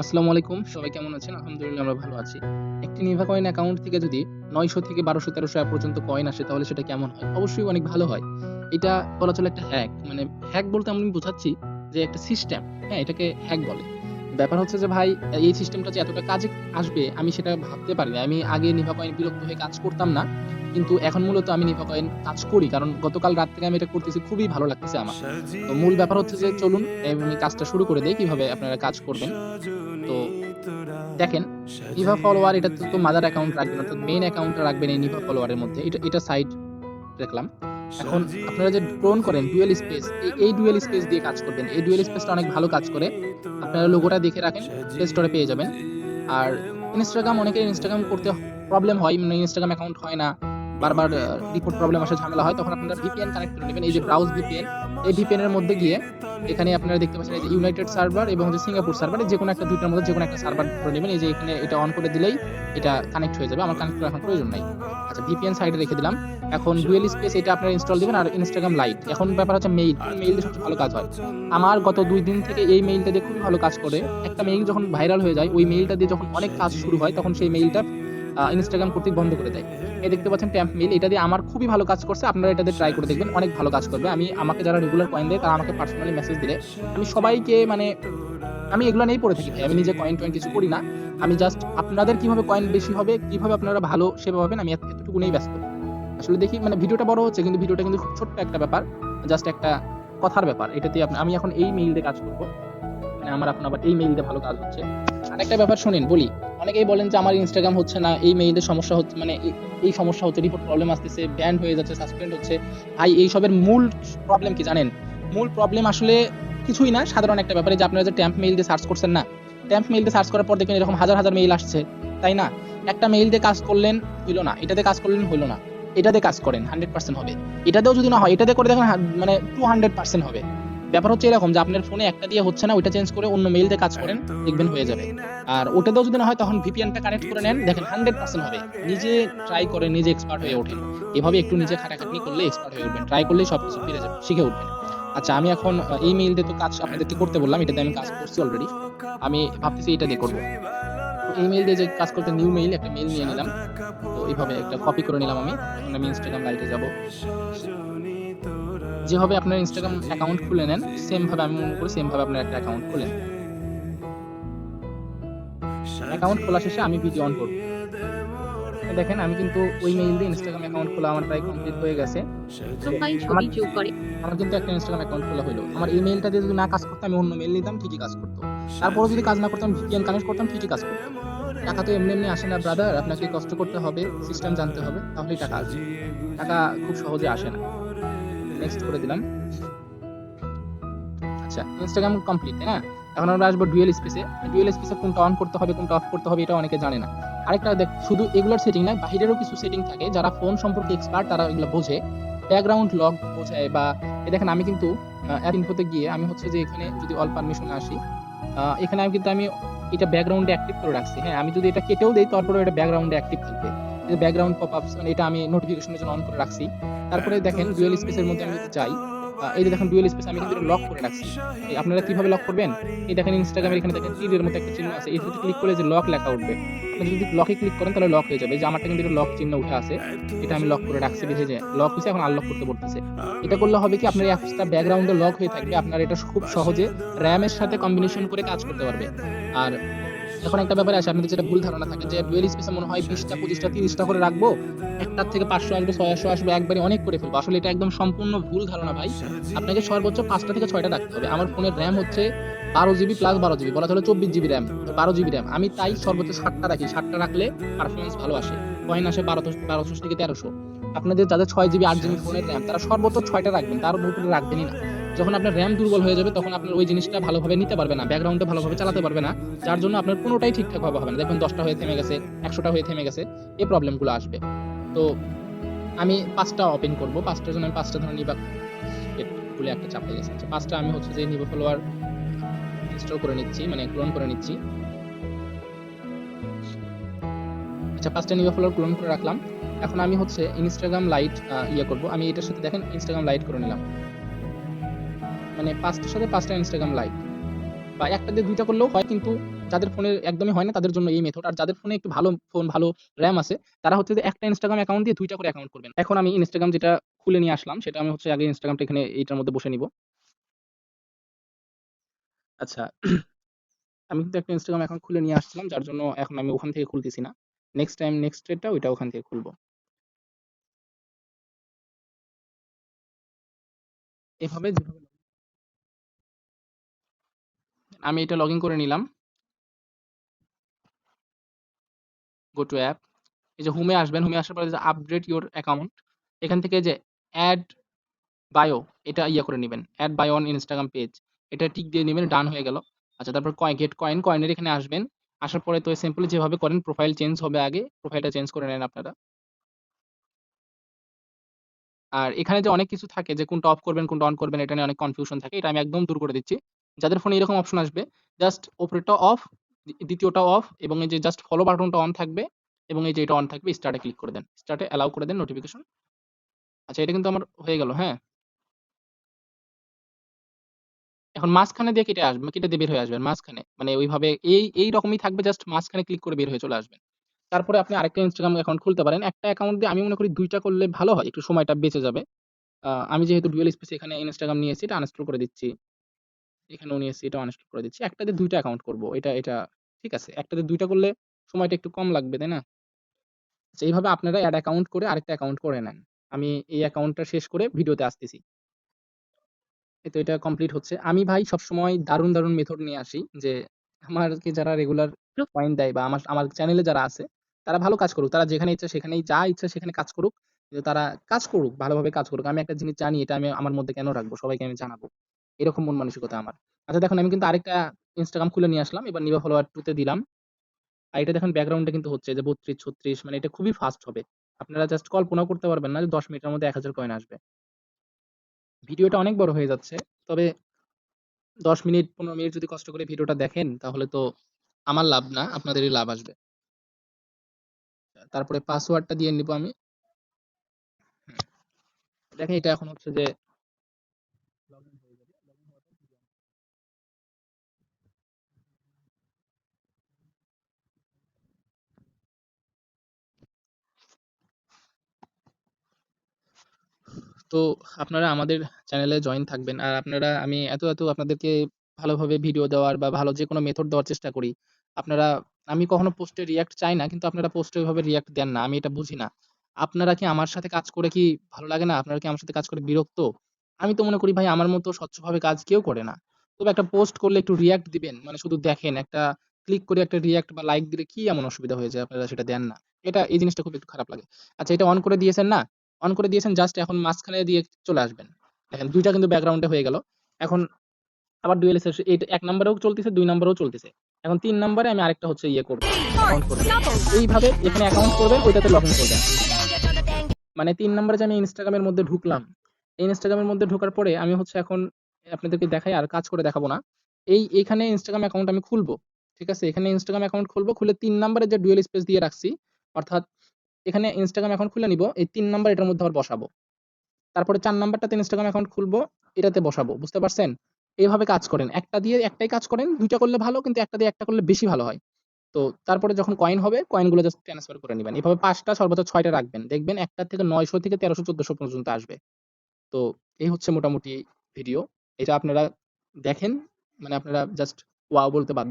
আসসালামু আলাইকুম, সবাই কেমন আছেন? আলহামদুলিল্লাহ আমরা ভালো আছি। একটি নিভা কয়েন অ্যাকাউন্ট থেকে যদি নয়শো থেকে বারোশো, তেরোশো পর্যন্ত কয়েন আসে, তাহলে সেটা কেমন হয়? অবশ্যই অনেক ভালো হয়। এটা বলা চলে একটা হ্যাক মানে হ্যাক বলতে আমি বোঝাচ্ছি যে একটা সিস্টেম হ্যাঁ এটাকে হ্যাক বলে। ব্যাপার হচ্ছে যে ভাই, এই সিস্টেমটা যে এতটা কাজে আসবে, আমি সেটা ভাবতে পারিনি আমি আগে নিভা কয়েন বিলুপ্ত হয়ে কাজ করতাম না, কিন্তু এখন মূলত আমি নিভা কয়েন কাজ করি, কারণ গতকাল রাত থেকে আমি এটা করতেছি, খুবই ভালো লাগতেছে আমার। তো মূল ব্যাপার হচ্ছে যে চলুন কাজটা শুরু করে দেই, কীভাবে আপনারা কাজ করবেন। তো দেখেন নিভা ফলোয়ার এটা তো মাদার অ্যাকাউন্ট রাখবেন অর্থাৎ মেইন অ্যাকাউন্টটা রাখবেন এই নিভা ফলোয়ারের মধ্যে। এটা এটা সাইড রাখলাম এখন আপনারা যে ক্লোন করেন ডুয়েল স্পেস এই ডুয়েল স্পেস দিয়ে কাজ করবেন। এই ডুয়েল স্পেসটা অনেক ভালো কাজ করে। আপনারা লোগোটা দেখে রাখেন প্লে স্টোরে পেয়ে যাবেন। আর ইনস্টাগ্রাম অনেকের ইনস্টাগ্রাম করতে প্রবলেম হয় মানে ইনস্টাগ্রাম অ্যাকাউন্ট হয় না। বারবার রিপোর্ট প্রবলেম আসে, ঝামেলা হয়, তখন আপনারা ভিপিএন কানেক্ট করে নেবেন। এই যে ব্রাউজ ভিপিএন এই ভিপিএন এর মধ্যে গিয়ে এখানে আপনারা দেখতে পাচ্ছেন এই যে ইউনাইটেড সার্ভার এবং হচ্ছে সিঙ্গাপুর সার্ভার যে কোনো একটা, দুইটার মধ্যে যে কোনো একটা সার্ভার করে নেবেন। এই যে এখানে এটা অন করে দিলেই এটা কানেক্ট হয়ে যাবে। আমার কানেক্ট করার এখন প্রয়োজন নাই। আচ্ছা ভিপিএন সাইডে রেখে দিলাম। এখন ডুয়েল স্পেস এটা আপনারা ইনস্টল দিবেন আর ইনস্টাগ্রাম লাইট এখন ব্যাপার হচ্ছে মেইল মেইল সবচেয়ে ভালো কাজ হয়। আমার গত দুই দিন থেকে এই মেইলটা দিয়ে খুবই ভালো কাজ করে। একটা মেইল যখন ভাইরাল হয়ে যায়, ওই মেইলটা দিয়ে যখন অনেক কাজ শুরু হয়, তখন সেই মেইলটা ইনস্টাগ্রাম কর্তৃক বন্ধ করে দেয়। এই দেখতে পাচ্ছেন ট্যাম্প মেইল এটা দিয়ে আমার খুবই ভালো কাজ করছে, আপনারা এটা দিয়ে ট্রাই করে দেখবেন, অনেক ভালো কাজ করবে। আমি, আমাকে যারা রেগুলার কয়েন দেয়, তারা আমাকে পার্সোনালি মেসেজ দিলে আমি সবাইকে মানে আমি এগুলো নিয়েই পড়ে থাকি আমি নিজে কয়েন টয়েন কিছু করি না, আমি জাস্ট আপনাদের কীভাবে কয়েন বেশি হবে, কীভাবে আপনারা ভালো সেবা পাবেন, আমি এত- এতটুকু নিয়েই ব্যস্ত। আসলে দেখি মানে ভিডিওটা বড় হচ্ছে, কিন্তু ভিডিওটা কিন্তু খুব ছোট্ট একটা ব্যাপার জাস্ট একটা কথার ব্যাপার। এটাতে আমি এখন এই মেইল দিয়ে কাজ করব মানে আমার এখন আবার এই মেইল দিয়ে ভালো কাজ হচ্ছে। আরেকটা ব্যাপার শুনেন, বলি অনেকেই বলেন যে আমার ইনস্টাগ্রাম হচ্ছে না, এই মেইলের সমস্যা হচ্ছে মানে এই- সমস্যা হচ্ছে রিপোর্ট প্রবলেম আসতেছে ব্যান্ড হয়ে যাচ্ছে সাসপেন্ড হচ্ছে। ভাই, এই সবের মূল প্রবলেম কি জানেন? মূল প্রবলেম আসলে কিছুই না, সাধারণ একটা ব্যাপারে যে আপনারা যে ট্যাম্প মেইল দিয়ে সার্চ করছেন না ট্যাম্প মেইল দিয়ে সার্চ করার পর দেখবেন এরকম হাজার হাজার মেইল আসছে, তাই না? একটা মেইল দিয়ে কাজ করলেন, হইল না, এটাতে কাজ করলেন, হইল না, এটাতে কাজ করেন হান্ড্রেড পার্সেন্ট হবে। এটাতেও যদি না হয়, এটাতে করে দেখেন মানে টু হান্ড্রেড পার্সেন্ট হবে। ব্যাপার হচ্ছে এরকম যে আপনার ফোনে একটা দিয়ে হচ্ছে না, ওইটা চেঞ্জ করে অন্য মেইল দিয়ে কাজ করেন, দেখবেন হয়ে যাবে। আর ওটা ওটাতেও যদি না হয় তখন ভিপিএনটা কানেক্ট করে নেন, দেখেন হান্ড্রেড পার্সেন্ট হবে। নিজে ট্রাই করে, নিজে এক্সপার্ট হয়ে ওঠেন। এভাবে একটু নিজে খাটাখাটনি করলে এক্সপার্ট হয়ে উঠবেন। ট্রাই করলেই সব কিছু ফিরে যাবে, শিখে উঠবেন। আচ্ছা আমি এখন এই মেইল দিয়ে তো কাজ আপনাদেরকে করতে বললাম, এটাতে আমি কাজ করছি অলরেডি আমি ভাবতেছি এটা দিয়ে করব। এই মেইল দিয়ে যে কাজ করতে নিউ মেইল একটা মেইল নিয়ে নিলাম। তো এইভাবে একটা কপি করে নিলাম আমি। আমি ইনস্টাগ্রাম লাইটে যাব। যেভাবে আপনার ইনস্টাগ্রাম অ্যাকাউন্ট খুলে নেন সেম ভাবে আমি মনে করি সেম ভাবে আপনার একটা অ্যাকাউন্ট খুলেন অ্যাকাউন্ট খোলা শেষে আমি ভিডিও অন করব। দেখেন আমি কিন্তু ওই মেইল দিয়ে ইনস্টাগ্রাম অ্যাকাউন্ট খোলা আমার প্রায় কমপ্লিট হয়ে গেছে। আমার কিন্তু একটা ইনস্টাগ্রাম অ্যাকাউন্ট খোলা হলো আমার এই মেইলটা দিয়ে যদি না কাজ করতাম আমি অন্য মেইল নিতাম ঠিকই কাজ করতো। তারপরে যদি কাজ না করতাম ভিপিএন কানেক্ট করতাম ঠিকই কাজ করতো। টাকা তো এমনি এমনি আসে না ব্রাদার আপনাকে কষ্ট করতে হবে সিস্টেম জানতে হবে তাহলেই টাকা আসবে। টাকা খুব সহজে আসে না। নেক্সট করে দিলাম। আচ্ছা ইনস্টাগ্রাম কমপ্লিট তাই না? এখন আমরা আসব ডুয়েল স্পেসে ডুয়েল স্পেসে কোনটা অন করতে হবে, কোনটা অফ করতে হবে, এটা অনেকে জানে না। আরেকটা দেখ, শুধু এগুলোর সেটিং না বাইরেরও কিছু সেটিং থাকে। যারা ফোন সম্পর্কে এক্সপার্ট তারা এগুলো বোঝে। ব্যাকগ্রাউন্ড লগ বোঝায় বা দেখেন আমি কিন্তু অ্যাপ ইনফোতে গিয়ে আমি হচ্ছে যে এখানে যদি অল পারমিশনে আসি এখানে আমি কিন্তু আমি এটা ব্যাকগ্রাউন্ডে অ্যাক্টিভ করে রাখছি। হ্যাঁ আমি যদি এটা কেটেও দেই তারপরে এটা ব্যাকগ্রাউন্ডে অ্যাক্টিভ থাকবে। ব্যাকগ্রাউন্ড পপ আপস মানে এটা আমি নোটিফিকেশনের জন্য অন করে রাখছি। তারপরে দেখেন ডুয়েল স্পেসের মধ্যে আমি যদি যাই এই যে দেখেন ডুয়েল স্পেস আমি কিন্তু লক করে রাখছি। আপনারা কীভাবে লক করবেন? এই দেখেন ইনস্টাগ্রামের এখানে দেখেন তীরের মতো একটা চিহ্ন আছে। এই ক্লিক করে যে লক লেখা উঠবে। আপনি যদি লকে ক্লিক করেন তাহলে লক হয়ে যাবে। যে আমারটা কিন্তু লক চিহ্ন উঠে আছে। এটা আমি লক করে রাখছি। দেখে যে লক হয়েছে, এখন আনলক করতে পড়তেছে এটা করলে হবে কি, আপনার অ্যাপসটা ব্যাকগ্রাউন্ডে লক হয়ে থাকবে। আপনার এটা খুব সহজে র্যামের সাথে কম্বিনেশন করে কাজ করতে পারবে। আর এখন একটা ব্যাপারে আছে আপনাদের যেটা ভুল ধারণা থাকে যে ডুয়েল স্পেসে মনে হয় বিশটা, পঁচিশটা, তিরিশটা করে রাখব, একটার থেকে পাঁচশো আসবে, ছয়শো আসবে, একবারে অনেক করে ফেলব। আসলে এটা একদম সম্পূর্ণ ভুল ধারণা ভাই। আপনাকে সর্বোচ্চ পাঁচটা থেকে ছয়টা রাখতে হবে। আমার ফোনের র্যাম হচ্ছে বারো জিবি প্লাস বারো জিবি বলা চলে চব্বিশ জিবি র্যাম বারো জিবি র্যাম আমি তাই সর্বোচ্চ ষাটটা রাখি। ষাটটা রাখলে পারফরমেন্স ভালো আসে। কয়েন আসে বারো বারোশো থেকে তেরোশো। আপনাদের যাদের ছয় জিবি আট জিবি ফোনের র্যাম তারা সর্বোচ্চ ছয়টা রাখবেন। তার উপরে রাখবেনই না। যখন আপনার র্যাম দুর্বল হয়ে যাবে, তখন আপনার ওই জিনিসটা ভালোভাবে নিতে পারবে না ব্যাকগ্রাউন্ডে ভালোভাবে চালাতে পারবে না, যার জন্য আপনার কোনোটাই ঠিকঠাক ভাবে হবে না। দেখবেন দশটা হয়ে থেমে গেছে, একশোটা হয়ে থেমে গেছে, এই প্রবলেমগুলো আসবে। তো আমি পাঁচটা ওপেন করব, পাঁচটার জন্য আমি পাঁচটা ধরে নিবা খুলে একটা চাপে গেছে। আচ্ছা পাঁচটা আমি হচ্ছে যে নিবো ফলোয়ার ইনস্টল করে নিচ্ছি মানে ক্লোন করে নিচ্ছি। আচ্ছা পাঁচটা নিবা ফলোয়ার ক্লোন করে রাখলাম। এখন আমি হচ্ছে ইনস্টাগ্রাম লাইট ইয়ে করব। আমি এটার সাথে দেখেন ইনস্টাগ্রাম লাইট করে নিলাম। মানে পাঁচটার সাথে পাঁচটা ইনস্টাগ্রাম লাইট বা একটা দিয়ে দুইটা করলেও হয়, কিন্তু যাদের ফোনে একদমই হয় না, তাদের জন্য এই মেথড আর যাদের ফোনে একটু ভালো ফোন ভালো র্যাম আছে, তারা হচ্ছে যে একটা ইনস্টাগ্রাম অ্যাকাউন্ট দিয়ে দুইটা করে অ্যাকাউন্ট করবেন। এখন আমি ইনস্টাগ্রাম যেটা খুলে নিয়ে আসলাম, সেটা আমি হচ্ছে আগে ইনস্টাগ্রামটা এখানে এইটার মধ্যে বসে নিব। আচ্ছা আমি কিন্তু একটা ইনস্টাগ্রাম অ্যাকাউন্ট খুলে নিয়ে আসছিলাম, যার জন্য এখন আমি ওখান থেকে খুলতেছি না। নেক্সট টাইম নেক্সট ডেটটা ওইটা ওখান থেকে খুলবো। এভাবে যেভাবে আমি এটা লগ করে নিলাম। গো টু অ্যাপ এই যে হোমে আসবেন হোমে আসার পরে যে আপডেট ইওর অ্যাকাউন্ট এখান থেকে যে অ্যাড বায়ো এটা ইয়ে করে নেবেন। Add bio on Instagram page এটা টিক দিয়ে নেবেন ডান হয়ে গেল। আচ্ছা তারপর কয়েন গেট কয়েন কয়েনের এখানে আসবেন। আসার পরে তো সিম্পলি যেভাবে করেন প্রোফাইল চেঞ্জ হবে আগে প্রোফাইলটা চেঞ্জ করে নেন আপনারা। আর এখানে যে অনেক কিছু থাকে, যে কোনটা অফ করবেন, কোনটা অন করবেন, এটা নিয়ে অনেক কনফিউশন থাকে, এটা আমি একদম দূর করে দিচ্ছি। যাদের ফোনে এরকম অপশন আসবে জাস্ট ওপরেরটা অফ দ্বিতীয়টা অফ এবং এই যে জাস্ট ফলো বাটনটা অন থাকবে, এবং এই যে এটা অন থাকবে স্টার্টে ক্লিক করে দেন। স্টার্টে অ্যালাউ করে দেন নোটিফিকেশন আচ্ছা এটা কিন্তু আমার হয়ে গেল হ্যাঁ? এখন মাঝখানে দিয়ে কেটে আসবে, কেটে দিয়ে বের হয়ে আসবেন মাঝখানে। মানে ওইভাবে এই এই রকমই থাকবে জাস্ট মাঝখানে ক্লিক করে বের হয়ে চলে আসবেন। তারপরে আপনি আরেকটা ইনস্টাগ্রাম অ্যাকাউন্ট খুলতে পারেন। একটা অ্যাকাউন্ট দিয়ে আমি মনে করি দুইটা করলে ভালো হয়, একটু সময়টা বেঁচে যাবে। আমি যেহেতু ডুয়েল স্পেস এখানে ইনস্টাগ্রাম নিয়েছি এটা আনইনস্টল করে দিচ্ছি। এখানেও নিয়েছি এটা আনইনস্টল করে দিচ্ছি। একটা দিয়ে দুইটা অ্যাকাউন্ট করব। এটা এটা ঠিক আছে। একটা দিয়ে দুইটা করলে সময়টা একটু কম লাগবে তাই না? আচ্ছা, এইভাবে আপনারা অ্যাড অ্যাকাউন্ট করে আরেকটা অ্যাকাউন্ট করে নেন। আমি এই অ্যাকাউন্টটা শেষ করে ভিডিওতে আসতেছি। তো এটা কমপ্লিট হচ্ছে। আমি ভাই সবসময় দারুণ দারুণ মেথড নিয়ে আসি যে আমারকে যারা রেগুলার পয়েন্ট দেয় বা আমার আমার চ্যানেলে যারা আছে তারা ভালো কাজ করুক। তারা যেখানে ইচ্ছা সেখানেই যা ইচ্ছা সেখানে কাজ করুক। কিন্তু তারা কাজ করুক ভালোভাবে কাজ করুক। আমি একটা জিনিস জানি এটা আমি আমার মধ্যে কেন রাখব? সবাইকে আমি জানাব। এরকম মন মানসিকতা আমার। আচ্ছা দেখুন, আমি কিন্তু আরেকটা ইনস্টাগ্রাম খুলে নিয়ে আসলাম। এবার নিবা ফলোয়ার টুতে দিলাম। আর এটা দেখুন ব্যাকগ্রাউন্ডে কিন্তু হচ্ছে যে বত্রিশ, ছত্রিশ মানে এটা খুবই ফাস্ট হবে। আপনারা জাস্ট কল্পনাও করতে পারবেন না যে দশ মিনিটের মধ্যে এক হাজার কয়েন আসবে। ভিডিওটা অনেক বড় হয়ে যাচ্ছে। তবে দশ মিনিট, পনেরো মিনিট যদি কষ্ট করে ভিডিওটা দেখেন, তাহলে তো আমার লাভ না, আপনাদেরই লাভ আসবে। তারপরে পাসওয়ার্ডটা দিয়ে নিব আমি। দেখেন, এটা এখন হচ্ছে যে login হয়ে যাবে। login হওয়ার পর video তো আপনারা আমাদের চ্যানেলে জয়েন থাকবেন। আর আপনারা, আমি এত এত আপনাদেরকে ভালোভাবে ভিডিও দেওয়ার বা ভালো যে কোনো মেথড দেওয়ার চেষ্টা করি। আপনারা, আমি কখনো পোস্টে রিয়াক্ট চাই না, কিন্তু আপনারা পোস্টে ওইভাবে রিয়াক্ট দেন না, আমি এটা বুঝি না। আপনারা কি আমার সাথে কাজ করে কি ভালো লাগে না? আপনারা কি আমার সাথে কাজ করে বিরক্ত? আমি তো মনে করি ভাই, আমার মতো স্বচ্ছভাবে কাজ কেউ করে না। তবে একটা পোস্ট করলে একটু রিয়াক্ট দিবেন মানে শুধু দেখেন, একটা ক্লিক করে একটা রিয়াক্ট বা লাইক দিলে কি এমন অসুবিধা হয়ে যায়, আপনারা সেটা দেন না। এটা, এই জিনিসটা খুব একটু খারাপ লাগে। আচ্ছা এটা অন করে দিয়েছেন না? অন করে দিয়েছেন জাস্ট এখন মাঝখানে দিয়ে চলে আসবেন। দেখেন, দুইটা কিন্তু ব্যাকগ্রাউন্ডে হয়ে গেল। এখন আবার ডুয়েল এটা এক নম্বরেও চলতেছে, দুই নম্বরেও চলতেছে। এখন তিন নম্বরে আমি আরেকটা হচ্ছে ইয়ে করব এইভাবে এখানে অ্যাকাউন্ট করবেন, ওইটাতে লগ ইন করবেন। মানে তিন নম্বরে যে আমি ইনস্টাগ্রামের মধ্যে ঢুকলাম, এই ইনস্টাগ্রামের মধ্যে ঢোকার পরে আমি হচ্ছে এখন আপনাদেরকে দেখাই, আর কাজ করে দেখাবো না। এই এখানে ইনস্টাগ্রাম অ্যাকাউন্ট আমি খুলবো, ঠিক আছে? এখানে ইনস্টাগ্রাম অ্যাকাউন্ট খুলবো, খুলে তিন নম্বরে যে ডুয়েল স্পেস দিয়ে রাখছি, অর্থাৎ এখানে ইনস্টাগ্রাম অ্যাকাউন্ট খুলে নিব। এই তিন নাম্বার এটার মধ্যে আবার বসাবো। তারপরে চার নাম্বারটাতে ইনস্টাগ্রাম অ্যাকাউন্ট খুলবো, এটাতে বসাবো, বুঝতে পারছেন? এইভাবে কাজ করেন। একটা দিয়ে একটাই কাজ করেন, দুইটা করলে ভালো, কিন্তু একটা দিয়ে একটা করলে বেশি ভালো হয়। তো তারপরে যখন কয়েন হবে কয়েনগুলো জাস্ট ট্রান্সফার করে নেবেন। এভাবে পাঁচটা, সর্বোচ্চ ছয়টা রাখবেন। দেখবেন একটা থেকে নয়শো থেকে তেরোশো, চোদ্দশো পর্যন্ত আসবে। তো এই হচ্ছে মোটামুটি ভিডিও এটা আপনারা দেখেন মানে আপনারা জাস্ট ওয়াও বলতে বাধ্য